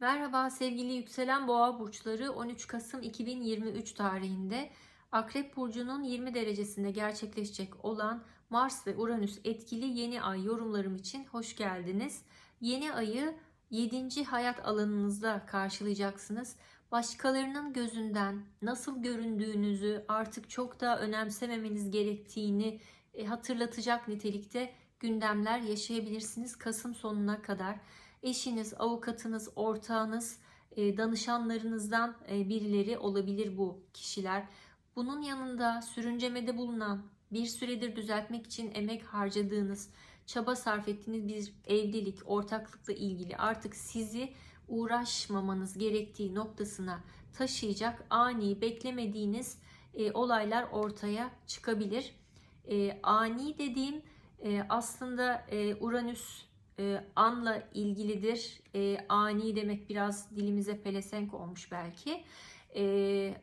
Merhaba sevgili yükselen boğa burçları 13 Kasım 2023 tarihinde Akrep Burcu'nun 20 derecesinde gerçekleşecek olan Mars ve Uranüs etkili yeni ay yorumlarım için hoş geldiniz. Yeni ayı 7. hayat alanınızda karşılayacaksınız. Başkalarının gözünden nasıl göründüğünüzü artık çok da önemsememeniz gerektiğini e, hatırlatacak nitelikte gündemler yaşayabilirsiniz Kasım sonuna kadar eşiniz, avukatınız, ortağınız, e, danışanlarınızdan e, birileri olabilir bu kişiler. Bunun yanında sürüncemede bulunan, bir süredir düzeltmek için emek harcadığınız, çaba sarf ettiğiniz bir evlilik, ortaklıkla ilgili artık sizi uğraşmamanız gerektiği noktasına taşıyacak ani beklemediğiniz e, olaylar ortaya çıkabilir. Ani dediğim aslında Uranüs e, anla ilgilidir. E, ani demek biraz dilimize pelesenk olmuş belki. E,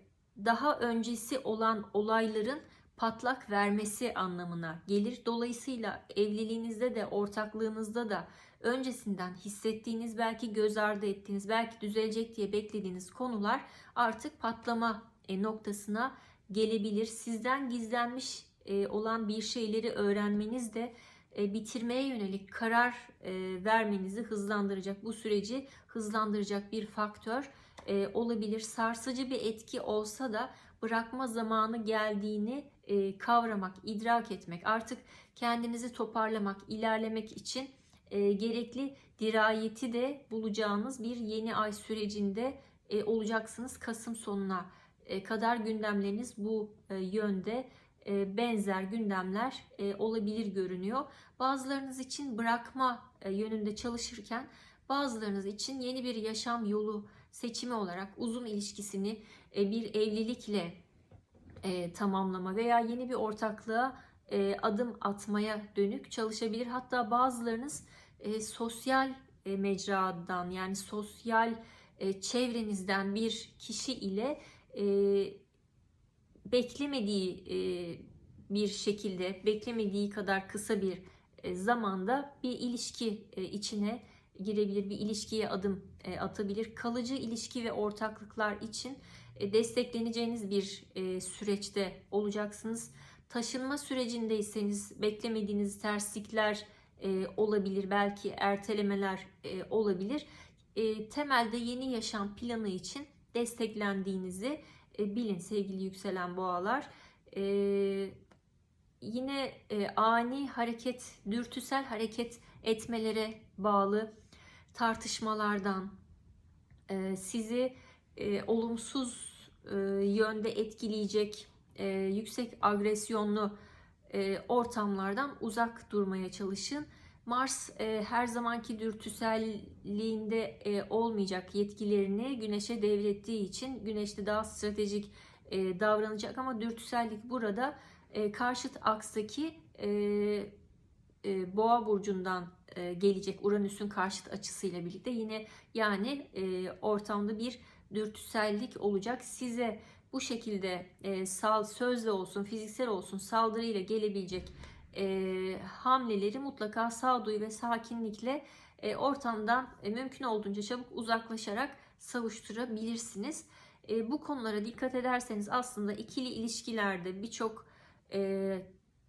daha öncesi olan olayların patlak vermesi anlamına gelir. Dolayısıyla evliliğinizde de ortaklığınızda da öncesinden hissettiğiniz belki göz ardı ettiğiniz belki düzelecek diye beklediğiniz konular artık patlama e, noktasına gelebilir. Sizden gizlenmiş e, olan bir şeyleri öğrenmeniz de bitirmeye yönelik karar e, vermenizi hızlandıracak, bu süreci hızlandıracak bir faktör e, olabilir. Sarsıcı bir etki olsa da bırakma zamanı geldiğini kavramak, idrak etmek, artık kendinizi toparlamak, ilerlemek için gerekli dirayeti de bulacağınız bir yeni ay sürecinde olacaksınız. Kasım sonuna kadar gündemleriniz bu yönde e, benzer gündemler e, olabilir görünüyor. Bazılarınız için bırakma e, yönünde çalışırken bazılarınız için yeni bir yaşam yolu seçimi olarak uzun ilişkisini bir evlilikle tamamlama veya yeni bir ortaklığa adım atmaya dönük çalışabilir. Hatta bazılarınız sosyal mecradan yani sosyal çevrenizden bir kişi ile beklemediği e, bir şekilde, beklemediği kadar kısa bir e, zamanda bir ilişki e, içine girebilir, bir ilişkiye adım atabilir. Kalıcı ilişki ve ortaklıklar için destekleneceğiniz bir süreçte olacaksınız. Taşınma sürecindeyseniz beklemediğiniz terslikler olabilir, belki ertelemeler olabilir. Temelde yeni yaşam planı için desteklendiğinizi e, bilin sevgili yükselen boğalar. E, yine e, ani hareket, dürtüsel hareket etmelere bağlı tartışmalardan e, sizi e, olumsuz e, yönde etkileyecek e, yüksek agresyonlu e, ortamlardan uzak durmaya çalışın. Mars e, her zamanki dürtüselliğinde e, olmayacak yetkilerini Güneş'e devrettiği için Güneş'te daha stratejik e, davranacak ama dürtüsellik burada e, karşıt akstaki e, e, Boğa burcundan e, gelecek Uranüs'ün karşıt açısıyla birlikte yine yani e, ortamda bir dürtüsellik olacak. Size bu şekilde e, sal sözle olsun, fiziksel olsun saldırıyla gelebilecek e, hamleleri mutlaka sağduyu ve sakinlikle e, ortamdan e, mümkün olduğunca çabuk uzaklaşarak savuşturabilirsiniz. E, bu konulara dikkat ederseniz aslında ikili ilişkilerde birçok e,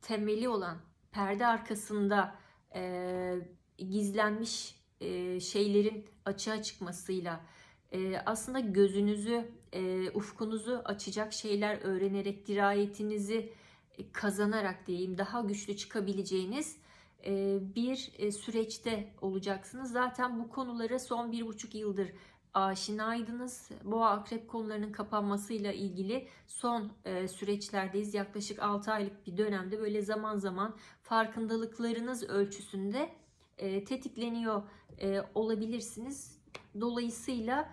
temeli olan perde arkasında e, gizlenmiş e, şeylerin açığa çıkmasıyla e, aslında gözünüzü, e, ufkunuzu açacak şeyler öğrenerek dirayetinizi kazanarak diyeyim daha güçlü çıkabileceğiniz e, bir e, süreçte olacaksınız. Zaten bu konulara son bir buçuk yıldır aşinaydınız. Boğa akrep konularının kapanmasıyla ilgili son e, süreçlerdeyiz. Yaklaşık 6 aylık bir dönemde böyle zaman zaman farkındalıklarınız ölçüsünde tetikleniyor olabilirsiniz. Dolayısıyla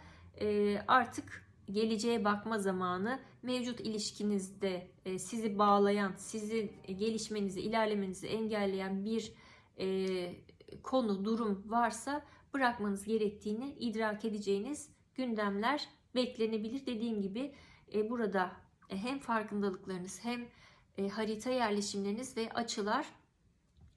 artık geleceğe bakma zamanı mevcut ilişkinizde e, sizi bağlayan, sizi gelişmenizi, ilerlemenizi engelleyen bir e, konu, durum varsa bırakmanız gerektiğini idrak edeceğiniz gündemler beklenebilir. Dediğim gibi e, burada hem farkındalıklarınız hem harita yerleşimleriniz ve açılar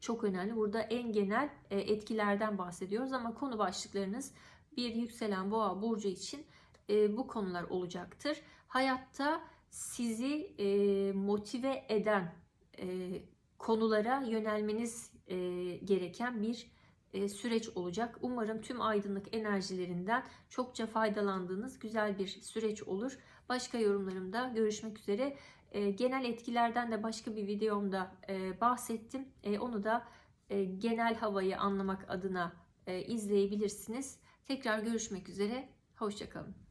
çok önemli. Burada en genel etkilerden bahsediyoruz ama konu başlıklarınız bir yükselen boğa burcu için e, bu konular olacaktır. Hayatta sizi e, motive eden e, konulara yönelmeniz gereken bir süreç olacak. Umarım tüm aydınlık enerjilerinden çokça faydalandığınız güzel bir süreç olur. Başka yorumlarımda görüşmek üzere. Genel etkilerden de başka bir videomda bahsettim. Onu da genel havayı anlamak adına izleyebilirsiniz. Tekrar görüşmek üzere. Hoşçakalın.